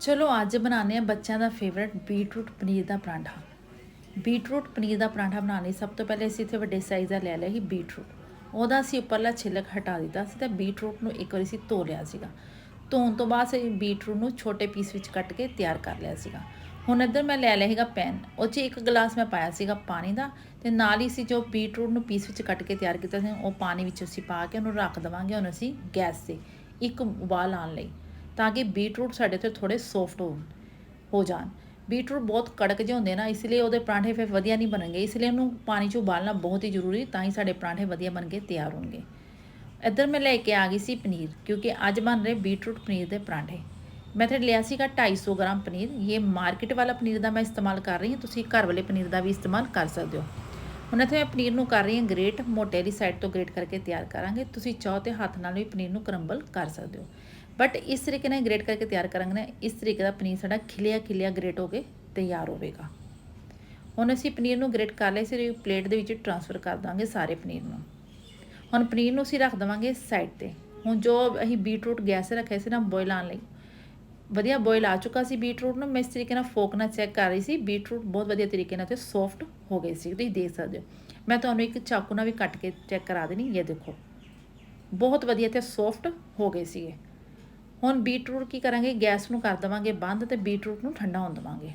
ਚਲੋ ਅੱਜ ਬਣਾਉਂਦੇ ਆ ਬੱਚਿਆਂ ਦਾ ਫੇਵਰਿਟ ਬੀਟਰੂਟ ਪਨੀਰ ਦਾ ਪਰਾਂਠਾ। ਬੀਟਰੂਟ ਪਨੀਰ ਦਾ ਪਰਾਂਠਾ ਬਣਾਉਣ ਲਈ ਸਭ ਤੋਂ ਪਹਿਲੇ ਅਸੀਂ ਇੱਥੇ ਵੱਡੇ ਸਾਈਜ਼ ਦਾ ਲੈ ਲਿਆ ਸੀ ਬੀਟਰੂਟ ਉਹਦਾ ਅਸੀਂ ਉੱਪਰਲਾ ਛਿਲਕ ਹਟਾ ਦਿੱਤਾ ਸੀ ਤੇ ਬੀਟਰੂਟ ਨੂੰ ਇੱਕ ਵਾਰੀ ਅਸੀਂ ਧੋ ਲਿਆ ਸੀਗਾ। ਧੋਣ ਤੋਂ ਬਾਅਦ ਅਸੀਂ ਬੀਟਰੂਟ ਨੂੰ ਛੋਟੇ ਪੀਸ ਵਿੱਚ ਕੱਟ ਕੇ ਤਿਆਰ ਕਰ ਲਿਆ ਸੀਗਾ। ਹੁਣ ਇੱਧਰ ਮੈਂ ਲੈ ਲਿਆ ਸੀਗਾ ਪੈਨ ਉਹ 'ਚ ਇੱਕ ਗਲਾਸ ਮੈਂ ਪਾਇਆ ਸੀਗਾ ਪਾਣੀ ਦਾ ਤੇ ਨਾਲ ਹੀ ਸੀ ਜੋ ਬੀਟਰੂਟ ਨੂੰ ਪੀਸ ਵਿੱਚ ਕੱਟ ਕੇ ਤਿਆਰ ਕੀਤਾ ਸੀ, ਉਹ ਪਾਣੀ ਵਿੱਚ ਅਸੀਂ ਪਾ ਕੇ ਉਹਨੂੰ ਰੱਖ ਦੇਵਾਂਗੇ। ਹੁਣ ਅਸੀਂ ਗੈਸ ਤੇ ਇੱਕ ਉਬਾਲ ਆਉਣ ਲਈ। ਤਾਂ ਕਿ ਬੀਟਰੂਟ ਸਾਡੇ ਤੇ ਥੋੜੇ ਸੌਫਟ ਹੋ ਹੋ ਜਾਣ। ਬੀਟਰੂਟ ਬਹੁਤ ਕੜਕ ਜਿਹੇ ਹੁੰਦੇ ਨਾ, ਇਸ ਲਈ ਉਹਦੇ ਪਰਾਂਠੇ ਫਿਰ ਵਧੀਆ ਨਹੀਂ ਬਣਨਗੇ। ਇਸ ਲਈ ਉਹਨੂੰ ਪਾਣੀ 'ਚ ਉਬਾਲਣਾ ਬਹੁਤ ਹੀ ਜ਼ਰੂਰੀ, ਤਾਂ ਹੀ ਸਾਡੇ ਪਰਾਂਠੇ ਵਧੀਆ ਬਣ ਕੇ ਤਿਆਰ ਹੋਣਗੇ। ਇੱਧਰ ਮੈਂ ਲੈ ਕੇ ਆ ਗਈ ਸੀ ਪਨੀਰ, ਕਿਉਂਕਿ ਅੱਜ ਬਣ ਰਹੇ ਬੀਟਰੂਟ ਪਨੀਰ ਦੇ ਪਰਾਂਠੇ। ਮੈਂ ਤੇ ਲਿਆ ਸੀਗਾ 250 ਗ੍ਰਾਮ ਪਨੀਰ। ਇਹ ਮਾਰਕੀਟ ਵਾਲਾ ਪਨੀਰ ਦਾ ਮੈਂ ਇਸਤੇਮਾਲ ਕਰ ਰਹੀ ਹਾਂ, ਤੁਸੀਂ ਘਰ ਵਾਲੇ ਪਨੀਰ ਦਾ ਵੀ ਇਸਤੇਮਾਲ ਕਰ ਸਕਦੇ ਹੋ। ਹੁਣ ਇੱਥੇ ਮੈਂ ਪਨੀਰ ਨੂੰ ਕਰ ਰਹੀ ਹਾਂ ਗ੍ਰੇਟ, ਮੋਟੇ ਵਾਲੀ ਸਾਈਡ ਤੋਂ ਗ੍ਰੇਟ ਕਰਕੇ ਤਿਆਰ ਕਰਾਂਗੇ। ਤੁਸੀਂ ਚਾਹੋ ਤੇ ਹੱਥ ਨਾਲ ਵੀ ਪਨੀਰ ਨੂੰ ਕਰੰਬਲ ਕਰ ਸਕਦੇ ਹੋ। ਬਟ ਇਸ ਤਰੀਕੇ ਨਾਲ ਗ੍ਰੇਟ ਕਰਕੇ ਤਿਆਰ ਕਰਾਂਗੇ ਨਾ, ਇਸ ਤਰੀਕੇ ਦਾ ਪਨੀਰ ਸਾਡਾ ਖਿਲਿਆ ਖਿਲਿਆ ਗ੍ਰੇਟ ਹੋ ਕੇ ਤਿਆਰ ਹੋਵੇਗਾ। ਹੁਣ ਅਸੀਂ ਪਨੀਰ ਨੂੰ ਗ੍ਰੇਟ ਕਰ ਲਿਆ ਸੀ ਪਲੇਟ ਦੇ ਵਿੱਚ ਟ੍ਰਾਂਸਫਰ ਕਰ ਦਾਂਗੇ ਸਾਰੇ ਪਨੀਰ ਨੂੰ। ਹੁਣ ਪਨੀਰ ਨੂੰ ਅਸੀਂ ਰੱਖ ਦੇਵਾਂਗੇ ਸਾਈਡ ਤੇ। ਹੁਣ ਜੋ ਅਸੀਂ ਬੀਟਰੂਟ ਗੈਸ ਰੱਖਿਆ ਸੀ ਨਾ ਬੋਇਲ ਆਉਣ ਲਈ, ਵਧੀਆ ਬੋਇਲ ਆ ਚੁੱਕਾ ਸੀ ਬੀਟਰੂਟ ਨੂੰ। ਮੈਂ ਇਸ ਤਰੀਕੇ ਨਾਲ ਫੋਕ ਨਾਲ ਚੈੱਕ ਕਰ ਰਹੀ ਸੀ ਬੀਟਰੂਟ ਬਹੁਤ ਵਧੀਆ ਤਰੀਕੇ ਨਾਲ ਤੇ ਸੌਫਟ ਹੋ ਗਏ ਸੀ। ਤੁਸੀਂ ਦੇਖ ਸਕਦੇ ਹੋ। ਮੈਂ ਤੁਹਾਨੂੰ ਇੱਕ ਚਾਕੂ ਨਾਲ ਵੀ ਕੱਟ ਕੇ ਚੈੱਕ ਕਰਾ ਦੇਣੀ, ਇਹ ਦੇਖੋ। ਬਹੁਤ ਵਧੀਆ ਤੇ ਸੌਫਟ ਹੋ ਗਏ ਸੀਗੇ। ਹੁਣ ਬੀਟਰੂਟ ਕੀ ਕਰਾਂਗੇ? ਗੈਸ ਨੂੰ ਕਰ ਦੇਵਾਂਗੇ ਬੰਦ ਤੇ ਬੀਟਰੂਟ ਨੂੰ ਠੰਡਾ ਹੋਣ ਦੇਵਾਂਗੇ।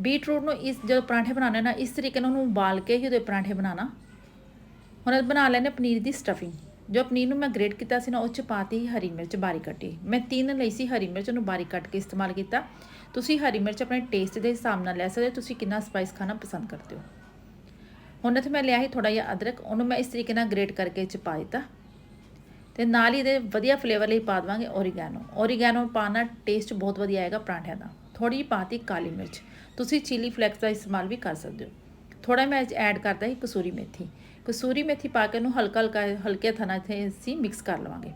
ਬੀਟਰੂਟ ਨੂੰ ਇਸ ਜਦੋਂ ਪਰਾਂਠੇ ਬਣਾਉਣੇ ਨਾ, ਇਸ ਤਰੀਕੇ ਨਾਲ ਉਹਨੂੰ ਉਬਾਲ ਕੇ ਹੀ ਉਹਦੇ ਪਰਾਂਠੇ ਬਣਾਉਣਾ। ਹੁਣ ਬਣਾ ਲੈਣੇ ਪਨੀਰ ਦੀ ਸਟਫਿੰਗ ਜੋ ਪਨੀਰ ਨੂੰ ਮੈਂ ਗ੍ਰੇਟ ਕੀਤਾ ਸੀ ਨਾ, ਉਹ ਚ ਪਾਤੀ ਹਰੀ ਮਿਰਚ ਬਾਰੀਕ ਕੱਟੀ। ਮੈਂ ਤਿੰਨ ਲਈ ਸੀ ਹਰੀ ਮਿਰਚ ਨੂੰ ਬਾਰੀਕ ਕੱਟ ਕੇ ਇਸਤੇਮਾਲ ਕੀਤਾ। ਤੁਸੀਂ ਹਰੀ ਮਿਰਚ ਆਪਣੇ ਟੇਸਟ ਦੇ ਹਿਸਾਬ ਨਾਲ ਲੈ ਸਕਦੇ ਤੁਸੀਂ ਕਿੰਨਾ ਸਪਾਈਸ ਖਾਣਾ ਪਸੰਦ ਕਰਦੇ ਹੋ। ਹੁਣ ਇੱਥੇ ਮੈਂ ਲਿਆ ਸੀ ਥੋੜਾ ਜਿਹਾ ਅਦਰਕ, ਉਹਨੂੰ ਮੈਂ ਇਸ ਤਰੀਕੇ ਨਾਲ ਗ੍ਰੇਟ ਕਰਕੇ ਚ ਪਾ ਦਿੱਤਾ। ਤੇ ਨਾਲ ਹੀ ਇਹਦੇ ਵਧੀਆ ਫਲੇਵਰ ਲਈ ਪਾ ਦਵਾਂਗੇ ਓਰੀਗੈਨੋ ਓਰੀਗੈਨੋ ਪਾਣਾ ਟੇਸਟ ਬਹੁਤ ਵਧੀਆ ਆਏਗਾ ਪਰਾਂਠਿਆਂ ਦਾ। ਥੋੜੀ ਜਿਹੀ ਪਾਤੀ ਕਾਲੀ ਮਿਰਚ। ਤੁਸੀਂ ਚੀਲੀ ਫਲੈਕਸ ਦਾ ਇਸਤੇਮਾਲ ਵੀ ਕਰ ਸਕਦੇ ਹੋ। ਥੋੜਾ ਮੈਂ ਐਡ ਕਰਦਾ ਸੀ ਕਸੂਰੀ ਮੇਥੀ। ਕਸੂਰੀ ਮੇਥੀ ਪਾ ਕੇ ਉਹਨੂੰ ਹਲਕਾ ਹਲਕਾ ਹਲਕੇ ਥਣਾ 'ਤੇ ਅਸੀਂ ਮਿਕਸ ਕਰ ਲਵਾਂਗੇ।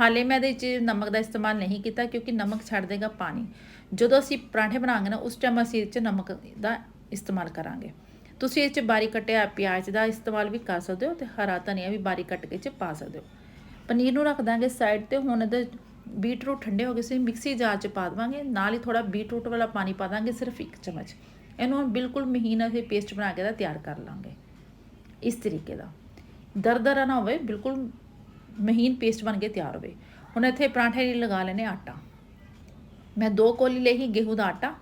ਹਾਲੇ ਮੈਂ ਇਹਦੇ ਵਿੱਚ ਨਮਕ ਦਾ ਇਸਤੇਮਾਲ ਨਹੀਂ ਕੀਤਾ ਕਿਉਂਕਿ ਨਮਕ ਛੱਡ ਦੇਗਾ ਪਾਣੀ। ਜਦੋਂ ਅਸੀਂ ਪਰਾਂਠੇ ਬਣਾਵਾਂਗੇ ਨਾ, ਉਸ ਟਾਈਮ ਅਸੀਂ ਇਹ 'ਚ ਨਮਕ ਦਾ ਇਸਤੇਮਾਲ ਕਰਾਂਗੇ। ਤੁਸੀਂ ਇਹ 'ਚ ਬਾਰੀਕ ਕੱਟਿਆ ਪਿਆਜ਼ ਦਾ ਇਸਤੇਮਾਲ ਵੀ ਕਰ ਸਕਦੇ ਹੋ ਤੇ ਹਰਾ ਧਨੀਆ ਵੀ ਬਾਰੀਕ ਕੱਟ ਕੇ 'ਚ ਪਾ ਸਕਦੇ ਹੋ। ਪਨੀਰ ਨੂੰ ਰੱਖ ਦਾਂਗੇ ਸਾਈਡ ਤੇ, ਹੁਣ ਇਹਦੇ ਬੀਟਰੂਟ ਠੰਡੇ ਹੋ ਗਏ ਸੀ, ਮਿਕਸੀ ਜਾਰ 'ਚ ਪਾ ਦਵਾਂਗੇ, ਨਾਲ ਹੀ ਥੋੜਾ ਬੀਟਰੂਟ ਵਾਲਾ ਪਾਣੀ ਪਾ ਦਾਂਗੇ, ਸਿਰਫ ਇੱਕ ਚਮਚ। ਇਹਨੂੰ ਹੁਣ ਬਿਲਕੁਲ ਮਹੀਨ ਅਸੀਂ ਪੇਸਟ ਬਣਾ ਕੇ ਦਾ ਤਿਆਰ ਕਰ ਲਾਂਗੇ, ਇਸ ਤਰੀਕੇ ਦਾ। ਦਰਦਰਾ ਨਾ ਹੋਵੇ, ਬਿਲਕੁਲ ਮਹੀਨ ਪੇਸਟ ਬਣ ਕੇ ਤਿਆਰ ਹੋਵੇ। ਹੁਣ ਇੱਥੇ ਪਰਾਂਠੇ ਲਈ ਲਗਾ ਲੈਨੇ ਆਟਾ। ਮੈਂ ਦੋ ਕੋਲੀ ਲਈ ਹੀ ਗੇਹੂੰ ਦਾ ਆਟਾ।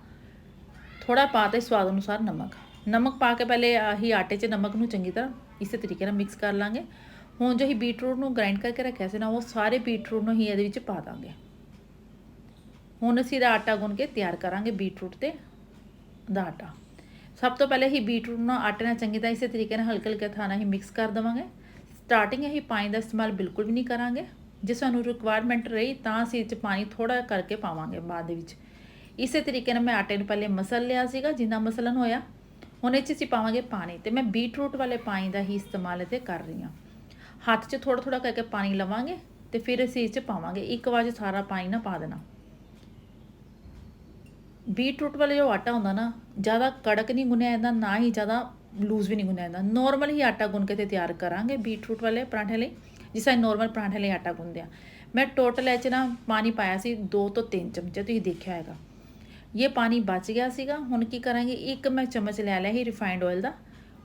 ਥੋੜਾ ਪਾਤੇ ਸਵਾਦ ਅਨੁਸਾਰ ਨਮਕ। ਨਮਕ ਪਾ ਕੇ ਪਹਿਲੇ ਆਹੀ ਆਟੇ 'ਚ ਨਮਕ ਨੂੰ ਚੰਗੀ ਤਰ੍ਹਾਂ ਇਸੇ ਤਰੀਕੇ ਨਾਲ ਮਿਕਸ ਕਰ ਲਾਂਗੇ। ਹੁਣ ਜੋ ਹੀ ਬੀਟਰੂਟ ਨੂੰ ਗ੍ਰਾਈਂਡ ਕਰਕੇ ਰੱਖਿਆ ਸੀ ਨਾ, ਉਹ ਸਾਰੇ ਬੀਟਰੂਟ ਨੂੰ ਹੀ ਇਹਦੇ ਵਿੱਚ ਪਾ ਦਾਂਗੇ। ਹੁਣ ਅਸੀਂ ਇਹਦਾ ਆਟਾ ਗੁੰਨ ਕੇ ਤਿਆਰ ਕਰਾਂਗੇ ਬੀਟਰੂਟ ਤੇ ਦਾ ਆਟਾ। ਸਭ ਤੋਂ ਪਹਿਲੇ ਹੀ ਬੀਟਰੂਟ ਨੂੰ ਆਟੇ ਨਾਲ ਚੰਗੀ ਤਰ੍ਹਾਂ ਇਸੇ ਤਰੀਕੇ ਨਾਲ ਹਲਕੇ ਹਲਕੇ ਥਾਣਾ ਹੀ ਮਿਕਸ ਕਰ ਦਵਾਂਗੇ। ਸਟਾਰਟਿੰਗ ਹੀ ਪਾਣੀ ਦਾ ਇਸਤੇਮਾਲ ਬਿਲਕੁਲ ਵੀ ਨਹੀਂ ਕਰਾਂਗੇ। ਜੇ ਸਾਨੂੰ ਰਿਕੁਆਇਰਮੈਂਟ ਰਹੀ ਤਾਂ ਅਸੀਂ ਇਹ 'ਚ ਪਾਣੀ ਥੋੜਾ ਕਰਕੇ ਪਾਵਾਂਗੇ ਬਾਅਦ ਦੇ ਵਿੱਚ। ਇਸੇ ਤਰੀਕੇ ਨਾਲ ਮੈਂ ਆਟੇ ਨੂੰ ਪਹਿਲੇ ਮਸਲ ਲਿਆ ਸੀਗਾ, ਜਿੰਨਾ ਮਸਲਨ ਹੋਇਆ। ਹੁਣ ਇਹ 'ਚ ਅਸੀਂ ਪਾਵਾਂਗੇ ਪਾਣੀ ਤੇ ਮੈਂ ਬੀਟਰੂਟ ਵਾਲੇ ਪਾਣੀ ਦਾ ਹੀ ਇਸਤੇਮਾਲ ਇਹਦੇ ਕਰ ਰਹੀ ਹਾਂ। ਹੱਥ 'ਚ ਥੋੜਾ ਥੋੜਾ ਕਰਕੇ ਪਾਣੀ ਲਵਾਂਗੇ ਤੇ ਫਿਰ ਅਸੀਂ ਇਸ 'ਚ ਪਾਵਾਂਗੇ। ਇੱਕ ਵਾਰ 'ਚ ਸਾਰਾ ਪਾਣੀ ਨਾ ਪਾ ਦੇਣਾ। ਬੀਟਰੂਟ ਵਾਲਾ ਜੋ ਆਟਾ ਹੁੰਦਾ ਨਾ, ਜ਼ਿਆਦਾ ਕੜਕ ਨਹੀਂ ਗੁੰਨਿਆ ਜਾਂਦਾ, ਨਾ ਹੀ ਜ਼ਿਆਦਾ ਲੂਜ਼ ਵੀ ਨਹੀਂ ਗੁੰਨਿਆ ਜਾਂਦਾ। ਨੋਰਮਲ ਹੀ ਆਟਾ ਗੁੰਨ ਕੇ ਤੇ ਤਿਆਰ ਕਰਾਂਗੇ ਬੀਟਰੂਟ ਵਾਲੇ ਪਰਾਂਠੇ ਲਈ, ਜਿਸ ਤਰ੍ਹਾਂ ਨੋਰਮਲ ਪਰਾਂਠੇ ਲਈ ਆਟਾ ਗੁੰਨਦੇ ਆ ਮੈਂ ਟੋਟਲ ਇਹ 'ਚ ਨਾ ਪਾਣੀ ਪਾਇਆ ਸੀ 2 ਤੋਂ 3 ਚਮਚੇ, ਤੁਸੀਂ ਦੇਖਿਆ ਹੈਗਾ ਇਹ ਪਾਣੀ ਬਚ ਗਿਆ ਸੀਗਾ। ਹੁਣ ਕੀ ਕਰਾਂਗੇ? ਇੱਕ ਮੈਂ ਚਮਚ ਲੈ ਲਿਆ ਸੀ ਰਿਫਾਈਨਡ ਆਇਲ ਦਾ।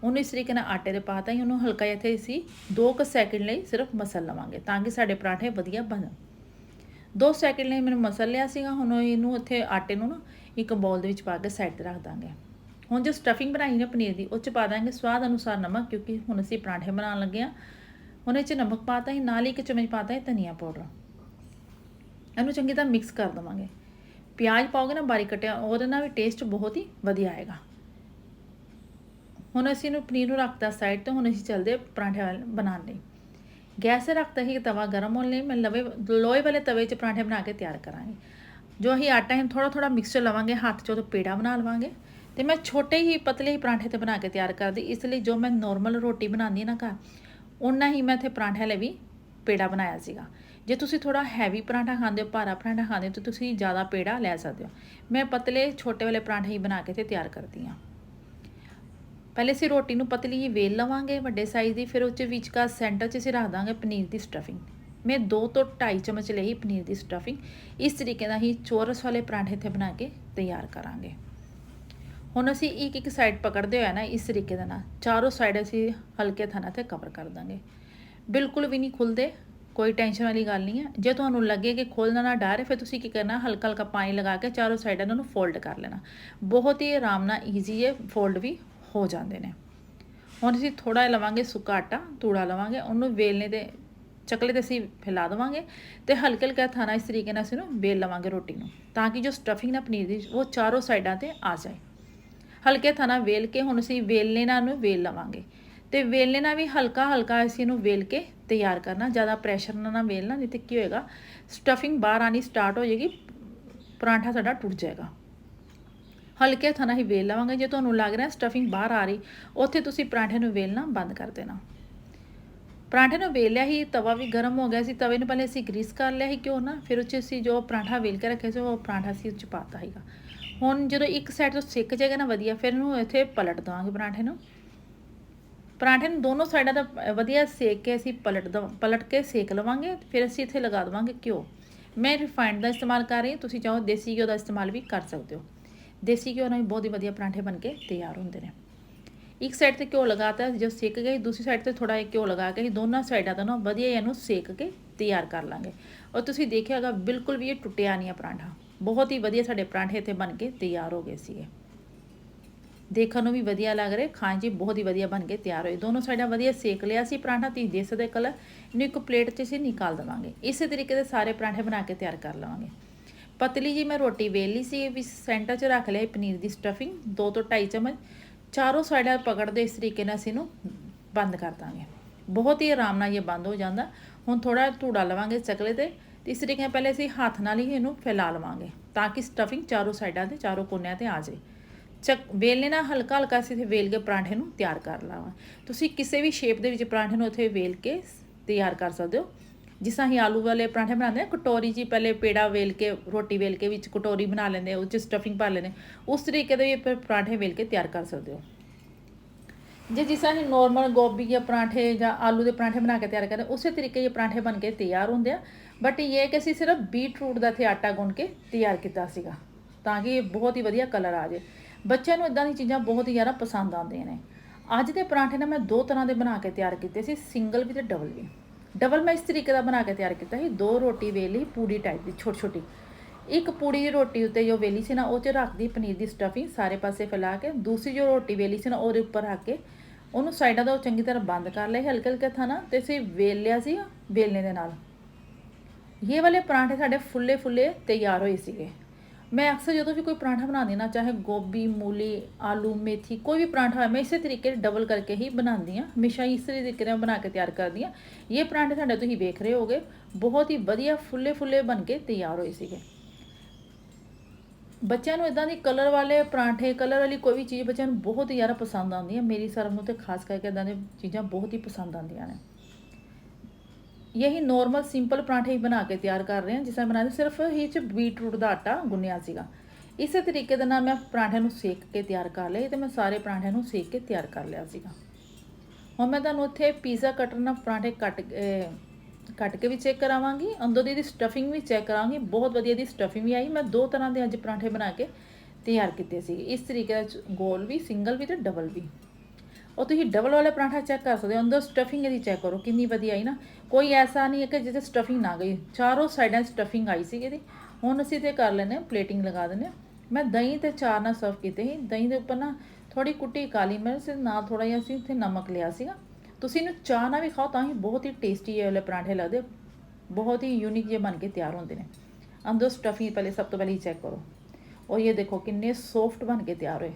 ਉਹਨੂੰ ਇਸ ਤਰੀਕੇ ਨਾਲ ਆਟੇ ਦੇ ਪਾਤਾ ਹੀ ਉਹਨੂੰ ਹਲਕਾ ਜਿਹਾ ਇੱਥੇ ਅਸੀਂ 2 ਕੁ ਸੈਕਿੰਡ ਲਈ ਸਿਰਫ ਮਸਲ ਲਵਾਂਗੇ ਤਾਂ ਕਿ ਸਾਡੇ ਪਰਾਂਠੇ ਵਧੀਆ ਬਣ 2 ਸੈਕਿੰਡ ਲਈ ਮੈਨੂੰ ਮਸਲ ਲਿਆ ਸੀਗਾ, ਹੁਣ ਇਹਨੂੰ ਇੱਥੇ ਆਟੇ ਨੂੰ ਨਾ ਇੱਕ ਬੋਲ ਦੇ ਵਿੱਚ ਪਾ ਕੇ ਸਾਈਡ ਤੇ ਰੱਖ ਦਾਂਗੇ। ਹੁਣ ਜੋ ਸਟਫਿੰਗ ਬਣਾਈ ਨੇ ਪਨੀਰ ਦੀ, ਉਹ ਚ ਪਾ ਦਾਂਗੇ ਸਵਾਦ ਅਨੁਸਾਰ ਨਮਕ, ਕਿਉਂਕਿ ਹੁਣ ਅਸੀਂ ਪਰਾਂਠੇ ਬਣਾਉਣ ਲੱਗੇ ਆ ਹੁਣ ਇਹ ਚ ਨਮਕ ਪਾਤਾ ਹੀ ਨਾਲ ਹੀ ਇੱਕ ਚਮਚ ਪਾਤਾ ਹੈ ਧਨੀਆ ਪਾਊਡਰ। ਇਹਨੂੰ ਚੰਗੀ ਤਰ੍ਹਾਂ ਮਿਕਸ ਕਰ ਦਵਾਂਗੇ। ਪਿਆਜ਼ ਪਾਓਗੇ ਨਾ ਬਾਰੀਕ ਕਟਿਆ, ਉਹਦੇ ਨਾਲ ਵੀ ਟੇਸਟ ਬਹੁਤ ਹੀ ਵਧੀਆ ਆਏਗਾ। ਹੁਣ ਅਸੀਂ ਇਹਨੂੰ ਪਨੀਰ ਨੂੰ ਰੱਖਤਾ ਸਾਈਡ ਤੇ, ਹੁਣ ਅਸੀਂ ਚੱਲਦੇ ਪਰਾਂਠੇ ਵਾਲੇ ਬਣਾਉਣ ਲਈ। ਗੈਸ ਤੇ ਰੱਖਤਾ ਹੀ ਤਵਾ ਗਰਮ ਹੋਣ ਲਈ, ਮੈਂ ਲਵੇ, ਲੋਹੇ ਵਾਲੇ ਤਵੇ 'ਚ ਪਰਾਂਠੇ ਬਣਾ ਕੇ ਤਿਆਰ ਕਰਾਂਗੇ। ਜੋ ਅਸੀਂ ਆਟਾ ਹੈ ਥੋੜਾ ਥੋੜਾ ਮਿਕਸਚਰ ਲਵਾਂਗੇ, ਹੱਥ 'ਚ ਉਹ ਪੇੜਾ ਬਣਾ ਲਵਾਂਗੇ। ਤੇ ਮੈਂ ਛੋਟੇ ਹੀ ਪਤਲੇ ਹੀ ਪਰਾਂਠੇ ਤੇ ਬਣਾ ਕੇ ਤਿਆਰ ਕਰਦੀ, ਇਸ ਲਈ ਜੋ ਮੈਂ ਨਾਰਮਲ ਰੋਟੀ ਬਣਾਉਂਦੀ ਨਾ ਘਰ ਉਹਨਾਂ ਹੀ ਮੈਂ ਇੱਥੇ ਪਰਾਂਠੇ ਲਈ ਵੀ ਪੇੜਾ ਬਣਾਇਆ ਸੀਗਾ। ਜੇ ਤੁਸੀਂ ਥੋੜਾ ਹੈਵੀ ਪਰਾਂਠਾ ਖਾਂਦੇ ਹੋ, ਭਾਰਾ ਪਰਾਂਠਾ ਖਾਂਦੇ ਹੋ, ਤਾਂ ਤੁਸੀਂ ਜ਼ਿਆਦਾ ਪੇੜਾ ਲੈ ਸਕਦੇ ਹੋ। ਮੈਂ ਪਤਲੇ ਛੋਟੇ ਵਾਲੇ ਪਰਾਂਠੇ ਹੀ ਬਣਾ ਕੇ ਤੇ ਤਿਆਰ ਕਰਦੀ ਹਾਂ। ਪਹਿਲੇ ਅਸੀਂ ਰੋਟੀ ਨੂੰ ਪਤਲੀ ਹੀ ਵੇਲ ਲਵਾਂਗੇ, ਵੱਡੇ ਸਾਈਜ਼ ਦੀ, ਫਿਰ ਉਹ ਚ ਵਿਚਕਾਰ ਸੈਂਟਰ 'ਚ ਅਸੀਂ ਰੱਖ ਦਾਂਗੇ ਪਨੀਰ ਦੀ ਸਟਫਿੰਗ ਮੈਂ 2 ਤੋਂ 2.5 ਚਮਚ ਲਈ ਪਨੀਰ ਦੀ ਸਟਫਿੰਗ ਇਸ ਤਰੀਕੇ ਨਾਲ ਹੀ ਚੋਰਸ ਵਾਲੇ ਪਰਾਂਠੇ ਇੱਥੇ ਬਣਾ ਕੇ ਤਿਆਰ ਕਰਾਂਗੇ। ਹੁਣ ਅਸੀਂ ਇੱਕ ਇੱਕ ਸਾਈਡ ਪਕੜਦੇ ਹੋਇਆ ਨਾ, ਇਸ ਤਰੀਕੇ ਦੇ ਨਾਲ, ਚਾਰੋਂ ਸਾਈਡ ਅਸੀਂ ਹਲਕੇ ਥਾਣਾ ਤੇ ਕਵਰ ਕਰ ਦਾਂਗੇ। ਬਿਲਕੁਲ ਵੀ ਨਹੀਂ ਖੁੱਲਦੇ, ਕੋਈ ਟੈਨਸ਼ਨ ਵਾਲੀ ਗੱਲ ਨਹੀਂ ਹੈ ਜੇ ਤੁਹਾਨੂੰ ਲੱਗੇ ਕਿ ਖੋਲਣਾ ਨਾ ਡਰ ਹੈ, ਫਿਰ ਤੁਸੀਂ ਕੀ ਕਰਨਾ ਹਲਕਾ ਹਲਕਾ ਪਾਣੀ ਲਗਾ ਕੇ ਚਾਰੋਂ ਸਾਈਡਾਂ ਨੂੰ ਫੋਲਡ ਕਰ ਲੈਣਾ। ਬਹੁਤ ਹੀ ਆਰਾਮ ਨਾਲ ਈਜ਼ੀ ਹੈ ਫੋਲਡ ਵੀ ਹੋ ਜਾਂਦੇ ਨੇ। ਹੁਣ ਅਸੀਂ ਥੋੜਾ ਲਵਾਂਗੇ ਸੁੱਕਾ ਆਟਾ, ਤੂੜਾ ਲਵਾਂਗੇ, ਉਹਨੂੰ ਵੇਲਨੇ ਦੇ ਚਕਲੇ ਤੇ ਅਸੀਂ ਫੈਲਾ ਦੇਵਾਂਗੇ ਤੇ ਹਲਕੇ ਹਲਕਾ ਥਾਣਾ ਇਸ ਤਰੀਕੇ ਨਾਲ ਅਸੀਂ ਨੂੰ ਵੇਲ ਲਵਾਂਗੇ ਰੋਟੀ ਨੂੰ ਤਾਂ ਕਿ ਜੋ ਸਟਫਿੰਗ ਨਾ ਪਨੀਰ ਦੀ ਉਹ ਚਾਰੋਂ ਸਾਈਡਾਂ ਤੇ ਆ ਜਾਏ। ਹਲਕੇ ਥਾਣਾ ਵੇਲ ਕੇ ਹੁਣ ਅਸੀਂ ਵੇਲਨੇ ਨਾਲ ਨੂੰ ਵੇਲ ਲਵਾਂਗੇ ਤੇ ਵੇਲਨੇ ਨਾਲ ਵੀ ਹਲਕਾ ਹਲਕਾ ਅਸੀਂ ਇਹਨੂੰ ਵੇਲ ਕੇ ਤਿਆਰ ਕਰਨਾ, ਜ਼ਿਆਦਾ ਪ੍ਰੈਸ਼ਰ ਨਾਲ ਨਾ ਵੇਲਣਾ, ਨਹੀਂ ਤੇ ਕੀ ਹੋਏਗਾ ਸਟਫਿੰਗ ਬਾਹਰ ਆਣੀ ਸਟਾਰਟ ਹੋ ਜਾਏਗੀ, ਪਰਾਂਠਾ ਸਾਡਾ ਟੁੱਟ ਜਾਏਗਾ। ਹਲਕੇ ਥਾਣਾ ਹੀ ਵੇਲ ਲਵਾਂਗੇ। ਜੇ ਤੁਹਾਨੂੰ ਲੱਗ ਰਿਹਾ ਸਟਫਿੰਗ ਬਾਹਰ ਆ ਰਹੀ, ਉੱਥੇ ਤੁਸੀਂ ਪਰਾਂਠੇ ਨੂੰ ਵੇਲਣਾ ਬੰਦ ਕਰ ਦੇਣਾ। ਪਰਾਂਠੇ ਨੂੰ ਵੇਲ ਲਿਆ ਹੀ ਤਵਾ ਵੀ ਗਰਮ ਹੋ ਗਿਆ ਸੀ। ਤਵੇ ਨੂੰ ਪਹਿਲੇ ਅਸੀਂ ਗਰੀਸ ਕਰ ਲਿਆ ਸੀ ਕਿਉਂ ਨਾ ਫਿਰ ਉੱਚ ਅਸੀਂ ਜੋ ਪਰਾਂਠਾ ਵੇਲ ਕੇ ਰੱਖਿਆ ਸੀ, ਉਹ ਪਰਾਂਠਾ ਅਸੀਂ ਉੱਚ ਪਾਤਾ ਹੈਗਾ ਹੁਣ ਜਦੋਂ ਇੱਕ ਸਾਈਡ ਤੋਂ ਸਿੱਕ ਜਾਏਗਾ ਨਾ ਵਧੀਆ, ਫਿਰ ਇਹਨੂੰ ਇੱਥੇ ਪਲਟ ਦਵਾਂਗੇ ਪਰਾਂਠੇ ਨੂੰ। ਪਰਾਂਠੇ ਨੂੰ ਦੋਨੋਂ ਸਾਈਡਾਂ ਦਾ ਵਧੀਆ ਸੇਕ ਕੇ ਅਸੀਂ ਪਲਟ ਦਵਾ, ਪਲਟ ਕੇ ਸੇਕ ਲਵਾਂਗੇ, ਫਿਰ ਅਸੀਂ ਇੱਥੇ ਲਗਾ ਦਵਾਂਗੇ ਘਿਓ। ਮੈਂ ਰਿਫਾਈਨਡ ਦਾ ਇਸਤੇਮਾਲ ਕਰ ਰਹੀ ਹਾਂ, ਤੁਸੀਂ ਚਾਹੋ ਦੇਸੀ ਘਿਓ ਦਾ ਇਸਤੇਮਾਲ ਵੀ ਕਰ ਸਕਦੇ ਹੋ। ਦੇਸੀ ਘਿਓ ਨਾਲ ਵੀ ਬਹੁਤ ਹੀ ਵਧੀਆ ਪਰਾਂਠੇ ਬਣ ਕੇ ਤਿਆਰ ਹੁੰਦੇ ਨੇ। ਇੱਕ ਸਾਈਡ ਤੇ ਘਿਓ ਲਗਾਤਾ ਜਦੋਂ ਸੇਕ ਗਈ ਦੂਸਰੀ ਸਾਈਡ ਤੇ ਥੋੜਾ ਜਿਹਾ ਘਿਓ ਲਗਾ ਕੇ ਅਸੀਂ ਦੋਨਾਂ ਸਾਈਡਾਂ ਤੋਂ ਨਾ ਵਧੀਆ ਇਹਨੂੰ ਸੇਕ ਕੇ ਤਿਆਰ ਕਰ ਲਾਂਗੇ। ਔਰ ਤੁਸੀਂ ਦੇਖਿਆ ਹੋਗਾ ਬਿਲਕੁਲ ਵੀ ਇਹ ਟੁੱਟਿਆ ਨਹੀਂ ਆ ਪਰਾਂਠਾ। ਬਹੁਤ ਹੀ ਵਧੀਆ ਸਾਡੇ ਪਰਾਂਠੇ ਇੱਥੇ ਬਣ ਕੇ ਤਿਆਰ ਹੋ ਗਏ ਸੀਗੇ। ਦੇਖਣ ਨੂੰ ਵੀ ਵਧੀਆ ਲੱਗ ਰਿਹਾ, ਖਾਣ ਜੀ ਬਹੁਤ ਹੀ ਵਧੀਆ ਬਣ ਕੇ ਤਿਆਰ ਹੋਏ। ਦੋਨੋਂ ਸਾਈਡਾਂ ਵਧੀਆ ਸੇਕ ਲਿਆ ਸੀ ਪਰਾਂਠਾ, ਤੁਸੀਂ ਦੇਖ ਸਕਦੇ ਕਲਰ ਇਹਨੂੰ ਇੱਕ ਪਲੇਟ 'ਚ ਅਸੀਂ ਨਿਕਾਲ ਦੇਵਾਂਗੇ। ਇਸੇ ਤਰੀਕੇ ਦੇ ਸਾਰੇ ਪਰਾਂਠੇ ਬਣਾ ਕੇ ਤਿਆਰ ਕਰ ਲਵਾਂਗੇ। ਪਤਲੀ ਜੀ ਮੈਂ ਰੋਟੀ ਵੇਲ ਲਈ ਸੀ ਵੀ ਸੈਂਟਰ 'ਚ ਰੱਖ ਲਿਆ ਪਨੀਰ ਦੀ ਸਟਫਿੰਗ 2 ਤੋਂ 2.5 ਚਮਚ, ਚਾਰੋਂ ਸਾਈਡਾਂ ਪਕੜਦੇ ਇਸ ਤਰੀਕੇ ਨਾਲ ਅਸੀਂ ਇਹਨੂੰ ਬੰਦ ਕਰ ਦਾਂਗੇ। ਬਹੁਤ ਹੀ ਆਰਾਮ ਨਾਲ ਇਹ ਬੰਦ ਹੋ ਜਾਂਦਾ। ਹੁਣ ਥੋੜਾ ਧੂੜਾ ਲਵਾਂਗੇ ਚਕਲੇ ਤੇ ਇਸ ਤਰੀਕੇ ਨਾਲ ਪਹਿਲੇ ਅਸੀਂ ਹੱਥ ਨਾਲ ਹੀ ਇਹਨੂੰ ਫੈਲਾ ਲਵਾਂਗੇ, ਤਾਂ ਕਿ ਸਟਫਿੰਗ ਚਾਰੋਂ ਸਾਈਡਾਂ ਤੇ, ਚਾਰੋਂ ਕੋਨਿਆਂ ਤੇ ਆ ਜਾਏ। ਚੱਕ, ਵੇਲਨੇ ਨਾਲ ਹਲਕਾ ਹਲਕਾ ਅਸੀਂ ਇੱਥੇ ਵੇਲ ਕੇ ਪਰਾਂਠੇ ਨੂੰ ਤਿਆਰ ਕਰ ਲਾਵਾਂ ਤੁਸੀਂ ਕਿਸੇ ਵੀ ਸ਼ੇਪ ਦੇ ਵਿੱਚ ਪਰਾਂਠੇ ਨੂੰ ਇੱਥੇ ਵੇਲ ਕੇ ਤਿਆਰ ਕਰ ਸਕਦੇ ਹੋ। ਜਿਸ ਤਰ੍ਹਾਂ ਅਸੀਂ ਆਲੂ ਵਾਲੇ ਪਰਾਂਠੇ ਬਣਾਉਂਦੇ ਆ ਕਟੋਰੀ 'ਚ ਪਹਿਲੇ ਪੇੜਾ ਵੇਲ ਕੇ, ਰੋਟੀ ਵੇਲ ਕੇ ਵਿੱਚ ਕਟੋਰੀ ਬਣਾ ਲੈਂਦੇ ਉਹ 'ਚ ਸਟਫਿੰਗ ਪਾ ਲੈਂਦੇ ਉਸ ਤਰੀਕੇ ਦੇ ਵੀ ਪਰਾਂਠੇ ਵੇਲ ਕੇ ਤਿਆਰ ਕਰ ਸਕਦੇ ਹੋ। ਜੇ ਜਿਸ ਤਰ੍ਹਾਂ ਅਸੀਂ ਨੋਰਮਲ ਗੋਭੀ ਜਾਂ ਪਰਾਂਠੇ ਜਾਂ ਆਲੂ ਦੇ ਪਰਾਂਠੇ ਬਣਾ ਕੇ ਤਿਆਰ ਕਰਦੇ ਉਸੇ ਤਰੀਕੇ ਇਹ ਪਰਾਂਠੇ ਬਣ ਕੇ ਤਿਆਰ ਹੁੰਦੇ ਆ। ਬਟ ਇਹ ਹੈ ਕਿ ਅਸੀਂ ਸਿਰਫ ਬੀਟਰੂਟ ਦਾ ਇੱਥੇ ਆਟਾ ਗੁੰਨ ਕੇ ਤਿਆਰ ਕੀਤਾ ਸੀਗਾ, ਤਾਂ ਕਿ ਬਹੁਤ ਹੀ ਵਧੀਆ ਕਲਰ ਆ ਜਾਏ। ਬੱਚਿਆਂ ਨੂੰ ਇਦਾਂ ਦੀਆਂ ਚੀਜ਼ਾਂ ਬਹੁਤ ਹੀ ਜ਼ਿਆਦਾ ਪਸੰਦ ਆਉਂਦੀਆਂ ਨੇ। ਅੱਜ ਦੇ ਪਰਾਂਠੇ ਨਾ ਮੈਂ ਦੋ ਤਰ੍ਹਾਂ ਦੇ ਬਣਾ ਕੇ ਤਿਆਰ ਕੀਤੇ ਸੀ ਸਿੰਗਲ ਵੀ ਤੇ ਡਬਲ ਵੀ। ਡਬਲ ਮੈਂ ਇਸ ਤਰੀਕੇ ਦਾ ਬਣਾ ਕੇ ਤਿਆਰ ਕੀਤਾ ਸੀ। ਦੋ ਰੋਟੀ ਵੇਲੀ, ਪੂੜੀ ਟਾਈਪ ਦੀ, ਛੋਟੀ ਛੋਟੀ। ਇੱਕ ਪੂੜੀ ਦੀ ਰੋਟੀ ਉੱਤੇ ਜੋ ਵੇਲੀ ਸੀ ਨਾ, ਉਹ 'ਚ ਰੱਖਦੀ ਪਨੀਰ ਦੀ ਸਟਫਿੰਗ ਸਾਰੇ ਪਾਸੇ ਫੈਲਾ ਕੇ। ਦੂਸਰੀ ਜੋ ਰੋਟੀ ਵੇਲੀ ਸੀ ਨਾ, ਉਹਦੇ ਉੱਪਰ ਰੱਖ ਕੇ ਉਹਨੂੰ ਸਾਈਡਾਂ ਤੋਂ ਚੰਗੀ ਤਰ੍ਹਾਂ ਬੰਦ ਕਰ ਲਿਆ ਹਲਕੇ ਹਲਕੇ ਥਾਣਾ ਤੇ ਅਸੀਂ ਵੇਲ ਲਿਆ ਸੀ ਵੇਲਨੇ ਦੇ ਨਾਲ। ਇਹ ਵਾਲੇ ਪਰਾਂਠੇ ਸਾਡੇ ਫੁੱਲੇ ਫੁੱਲੇ ਤਿਆਰ ਹੋਏ ਸੀਗੇ। ਮੈਂ ਅਕਸਰ ਜਦੋਂ ਵੀ ਕੋਈ ਪਰਾਂਠਾ ਬਣਾਉਂਦੀ ਨਾ, ਚਾਹੇ ਗੋਭੀ, ਮੂਲੀ, ਆਲੂ, ਮੇਥੀ, ਕੋਈ ਵੀ ਪਰਾਂਠਾ ਹੋਵੇ ਮੈਂ ਇਸੇ ਤਰੀਕੇ ਡਬਲ ਕਰਕੇ ਹੀ ਬਣਾਉਂਦੀ ਆ ਹਮੇਸ਼ਾ ਹੀ ਇਸ ਤਰੀਕੇ ਨਾਲ ਬਣਾ ਕੇ ਤਿਆਰ ਕਰਦੀ ਆ ਇਹ ਪਰਾਂਠੇ ਸਾਡੇ ਤੁਸੀਂ ਵੇਖ ਰਹੇ ਹੋਗੇ। ਬਹੁਤ ਹੀ ਵਧੀਆ ਫੁੱਲੇ ਫੁੱਲੇ ਬਣ ਕੇ ਤਿਆਰ ਹੋਏ ਸੀਗੇ। ਬੱਚਿਆਂ ਨੂੰ ਇਦਾਂ ਦੀ ਕਲਰ ਵਾਲੇ ਪਰਾਂਠੇ ਕਲਰ ਵਾਲੀ ਕੋਈ ਵੀ ਚੀਜ਼ ਬੱਚਿਆਂ ਨੂੰ ਬਹੁਤ ਹੀ ਜ਼ਿਆਦਾ ਪਸੰਦ ਆਉਂਦੀ ਹੈ। ਮੇਰੀ ਸਰਮ ਨੂੰ ਤੇ ਖਾਸ ਕਰਕੇ ਇਦਾਂ ਦੀਆਂ ਚੀਜ਼ਾਂ ਬਹੁਤ ਹੀ ਪਸੰਦ ਆਉਂਦੀਆਂ ਨੇ। ਯਹੀ ਨਾਰਮਲ ਸਿੰਪਲ ਪਰਾਂਠੇ ਹੀ ਬਣਾ ਕੇ ਤਿਆਰ ਕਰ ਰਹੇ ਹਾਂ ਜਿਸ ਤਰ੍ਹਾਂ ਬਣਾਉਂਦੇ ਸਿਰਫ ਹੀ ਚ ਬੀਟਰੂਟ ਦਾ ਆਟਾ ਗੁੰਨਿਆ ਸੀਗਾ ਇਸੇ ਤਰੀਕੇ ਦੇ ਨਾਲ ਮੈਂ ਪਰਾਂਠਿਆਂ ਨੂੰ ਸੇਕ ਕੇ ਤਿਆਰ ਕਰ ਲਿਆ ਤੇ ਮੈਂ ਸਾਰੇ ਪਰਾਂਠਿਆਂ ਨੂੰ ਸੇਕ ਕੇ ਤਿਆਰ ਕਰ ਲਿਆ ਸੀਗਾ ਹੁਣ ਮੈਂ ਤੁਹਾਨੂੰ ਉੱਥੇ ਪੀਜ਼ਾ ਕਟਰ ਨਾਲ ਪਰਾਂਠੇ ਕੱਟ ਕੱਟ ਕੇ ਵੀ ਚੈੱਕ ਕਰਾਵਾਂਗੀ ਅੰਦਰ ਦੀ ਸਟਫਿੰਗ ਵੀ ਚੈੱਕ ਕਰਾਂਗੀ ਬਹੁਤ ਵਧੀਆ ਦੀ ਸਟਫਿੰਗ ਵੀ ਆਈ ਮੈਂ ਦੋ ਤਰ੍ਹਾਂ ਦੇ ਅੱਜ ਪਰਾਂਠੇ ਬਣਾ ਕੇ ਤਿਆਰ ਕੀਤੇ ਸੀ ਇਸ ਤਰੀਕੇ ਦਾ ਗੋਲ ਵੀ ਸਿੰਗਲ ਵੀ ਤੇ ਡਬਲ ਵੀ ਉਹ ਤੁਸੀਂ ਡਬਲ ਵਾਲਾ ਪਰਾਂਠਾ ਚੈੱਕ ਕਰ ਸਕਦੇ ਹੋ, ਅੰਦਰ ਸਟਫਿੰਗ ਇਹਦੀ ਚੈੱਕ ਕਰੋ, ਕਿੰਨੀ ਵਧੀਆ ਆਈ ਨਾ। ਕੋਈ ਐਸਾ ਨਹੀਂ ਹੈ ਕਿ ਜਿੱਥੇ ਸਟਫਿੰਗ ਨਾ ਗਈ। ਚਾਰੋਂ ਸਾਈਡਾਂ ਸਟਫਿੰਗ ਆਈ ਸੀ ਇਹਦੀ। ਹੁਣ ਅਸੀਂ ਤੇ ਕਰ ਲੈਨੇ ਪਲੇਟਿੰਗ ਲਗਾ ਦਿੰਨੇ ਮੈਂ ਦਹੀਂ ਤੇ ਚਾਰ ਨਾਲ ਸਰਵ ਕੀਤੇ ਸੀ। ਦਹੀਂ ਦੇ ਉੱਪਰ ਨਾ ਥੋੜੀ ਕੁੱਟੀ ਕਾਲੀ ਮਿਰਚ ਨਾਲ ਥੋੜਾ ਜਿਹਾ ਅਸੀਂ ਇੱਥੇ ਨਮਕ ਲਿਆ ਸੀਗਾ। ਤੁਸੀਂ ਇਹਨੂੰ ਚਾਹ ਨਾਲ ਵੀ ਖਾਓ ਤਾਂ ਹੀ ਬਹੁਤ ਹੀ ਟੇਸਟੀ ਇਹ ਵਾਲੇ ਪਰਾਂਠੇ ਲੱਗਦੇ। ਬਹੁਤ ਹੀ ਯੂਨੀਕ ਜਿਹੇ ਬਣ ਕੇ ਤਿਆਰ ਹੁੰਦੇ ਨੇ। ਅੰਦਰ ਸਟਫਿੰਗ ਪਹਿਲੇ ਸਭ ਤੋਂ ਪਹਿਲੇ ਚੈੱਕ ਕਰੋ। ਔਰ ਇਹ ਦੇਖੋ ਕਿੰਨੇ ਸੌਫਟ ਬਣ ਕੇ ਤਿਆਰ ਹੋਏ।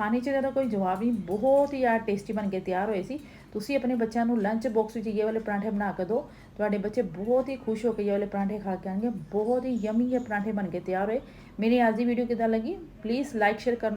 ਖਾਣੇ 'ਚ ਇਹਦਾ ਕੋਈ ਜਵਾਬ ਨਹੀਂ ਬਹੁਤ ਹੀ ਆ ਟੇਸਟੀ ਬਣ ਕੇ ਤਿਆਰ ਹੋਏ ਸੀ, ਤੁਸੀਂ ਆਪਣੇ ਬੱਚਿਆਂ ਨੂੰ ਲੰਚ ਬਾਕਸ ਵਿੱਚ ਇਹ ਵਾਲੇ ਪਰਾਂਠੇ ਬਣਾ ਕੇ ਦਿਓ, ਤੁਹਾਡੇ ਬੱਚੇ ਬਹੁਤ ਹੀ ਖੁਸ਼ ਹੋ ਕੇ ਇਹ ਵਾਲੇ ਪਰਾਂਠੇ ਖਾ ਕੇ ਆਣਗੇ ਬਹੁਤ ਹੀ ਯਮੀ ਇਹ ਪਰਾਂਠੇ ਬਣ ਕੇ ਤਿਆਰ ਹੋਏ। ਮੇਰੀ ਅੱਜ ਦੀ ਵੀਡੀਓ ਕਿਦਾਂ ਲੱਗੀ? ਪਲੀਜ਼ ਲਾਈਕ ਸ਼ੇਅਰ ਕਰਨਾ।